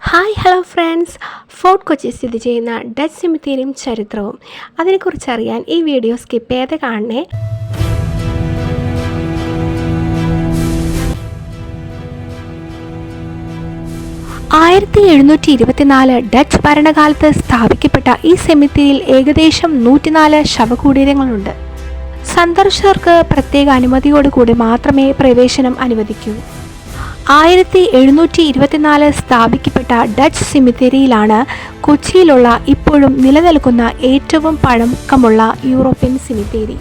Hi hello friends Fort Kochi സ്ഥിതി ചെയ്യുന്ന Dutch സിമിത്തേരിയും ചരിത്രവും. അതിനെക്കുറിച്ച് അറിയാൻ ഈ വീഡിയോ സ്കിപ്പ് ചെയ്ത് കാണണേ. ആയിരത്തി എഴുന്നൂറ്റി ഇരുപത്തിനാല് ഡച്ച് ഭരണകാലത്ത് സ്ഥാപിക്കപ്പെട്ട ഈ സെമിത്തേരിയിൽ ഏകദേശം നൂറ്റിനാല് ശവകുടീരങ്ങളുണ്ട്. സന്ദർശകർക്ക് പ്രത്യേക അനുമതിയോടുകൂടി മാത്രമേ പ്രവേശനം അനുവദിക്കൂ. ആയിരത്തി എഴുന്നൂറ്റി ഇരുപത്തിനാല് സ്ഥാപിക്കപ്പെട്ട ഡച്ച് സിമിത്തേരിയിലാണ് കൊച്ചിയിലുള്ള ഇപ്പോഴും നിലനിൽക്കുന്ന ഏറ്റവും പഴക്കമുള്ള യൂറോപ്യൻ സിമിത്തേരി.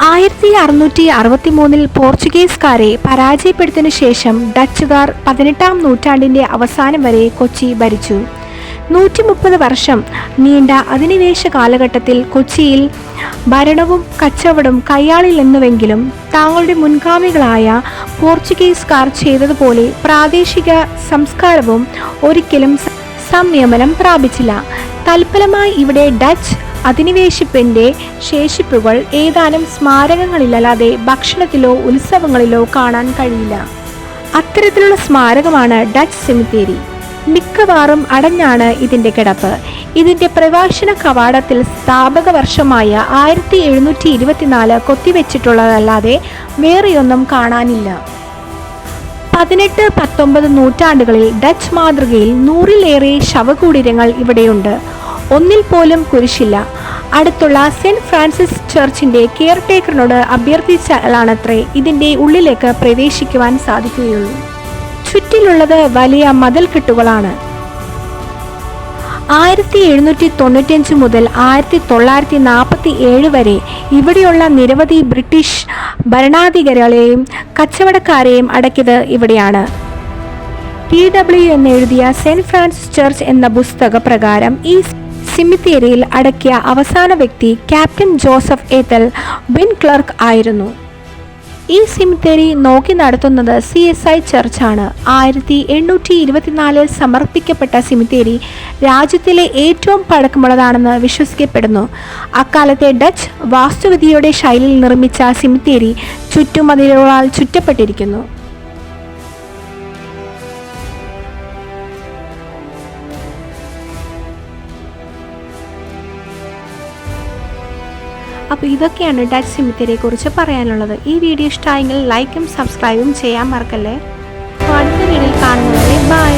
ആയിരത്തി അറുന്നൂറ്റി അറുപത്തി മൂന്നിൽ പോർച്ചുഗീസുകാരെ പരാജയപ്പെടുത്തിയതിനു ശേഷം ഡച്ചുകാർ പതിനെട്ടാം നൂറ്റാണ്ടിന്റെ അവസാനം വരെ കൊച്ചി ഭരിച്ചു. നൂറ്റി മുപ്പത് വർഷം നീണ്ട അധിനിവേശ കാലഘട്ടത്തിൽ കൊച്ചിയിൽ ഭരണവും കയ്യാളിൽ എന്നുവെങ്കിലും താങ്കളുടെ മുൻഗാമികളായ പോർച്ചുഗീസുകാർ ചെയ്തതുപോലെ പ്രാദേശിക സംസ്കാരവും ഒരിക്കലും സംയമനം പ്രാപിച്ചില്ല. തൽഫലമായി ഇവിടെ ഡച്ച് അധിനിവേശിപ്പിന്റെ ശേഷിപ്പുകൾ ഏതാനും സ്മാരകങ്ങളിലല്ലാതെ ഭക്ഷണത്തിലോ ഉത്സവങ്ങളിലോ കാണാൻ കഴിയില്ല. അത്തരത്തിലുള്ള സ്മാരകമാണ് ഡച്ച് സെമിത്തേരി. മിക്കവാറും അടഞ്ഞാണ് ഇതിന്റെ കിടപ്പ്. ഇതിന്റെ പ്രഭാഷണ കവാടത്തിൽ സ്ഥാപക വർഷമായ ആയിരത്തി എഴുന്നൂറ്റി ഇരുപത്തിനാല് കൊത്തിവെച്ചിട്ടുള്ളതല്ലാതെ വേറെയൊന്നും കാണാനില്ല. പതിനെട്ട് പത്തൊമ്പത് നൂറ്റാണ്ടുകളിൽ ഡച്ച് മാതൃകയിൽ നൂറിലേറെ ശവകുടീരങ്ങൾ ഇവിടെയുണ്ട്. ഒന്നിൽ പോലും കുരിശില്ല. അടുത്തുള്ള സെന്റ് ഫ്രാൻസിസ് ചർച്ചിന്റെ കെയർ ടേക്കറിനോട് അഭ്യർത്ഥിച്ചാലാണത്രേ ഇതിന്റെ ഉള്ളിലേക്ക് പ്രവേശിക്കുവാൻ സാധിക്കുകയുള്ളൂ. ചുറ്റിലുള്ളത് വലിയ മതിൽക്കെട്ടുകളാണ്. ആയിരത്തി എഴുന്നൂറ്റി തൊണ്ണൂറ്റിയഞ്ച് മുതൽ ആയിരത്തി തൊള്ളായിരത്തി നാൽപ്പത്തി ഏഴ് വരെ ഇവിടെയുള്ള നിരവധി ബ്രിട്ടീഷ് ഭരണാധികാരികളെയും കച്ചവടക്കാരെയും അടക്കിയത് ഇവിടെയാണ്. ടി ഡബ്ല്യു എന്ന് എഴുതിയ സെന്റ് ഫ്രാൻസിസ് ചർച്ച് എന്ന പുസ്തക പ്രകാരം ഈ സിമിത്തേരിയിൽ അടക്കിയ അവസാന വ്യക്തി ക്യാപ്റ്റൻ ജോസഫ് ഏത്തൽ ബിൻ ക്ലർക്ക് ആയിരുന്നു. ഈ സിമിത്തേരി നോക്കി നടത്തുന്നത് സി എസ് ഐ ചർച്ചാണ് ആയിരത്തി എണ്ണൂറ്റി ഇരുപത്തിനാലിൽ സമർപ്പിക്കപ്പെട്ട സിമിത്തേരി രാജ്യത്തിലെ ഏറ്റവും പഴക്കമുള്ളതാണെന്ന് വിശ്വസിക്കപ്പെടുന്നു. അക്കാലത്തെ ഡച്ച് വാസ്തുവിദ്യയുടെ ശൈലിയിൽ നിർമ്മിച്ച സിമിത്തേരി ചുറ്റുമതിലുകളാൽ ചുറ്റപ്പെട്ടിരിക്കുന്നു. അപ്പോൾ ഇതൊക്കെയാണ് ഡച്ച് സിമിത്തേരിയെ കുറിച്ച് പറയാനുള്ളത്. ഈ വീഡിയോ ഇഷ്ടമായെങ്കിൽ ലൈക്കും സബ്സ്ക്രൈബും ചെയ്യാൻ മറക്കല്ലേ? അടുത്ത വീഡിയോയിൽ കാണുന്നവരെ ബൈ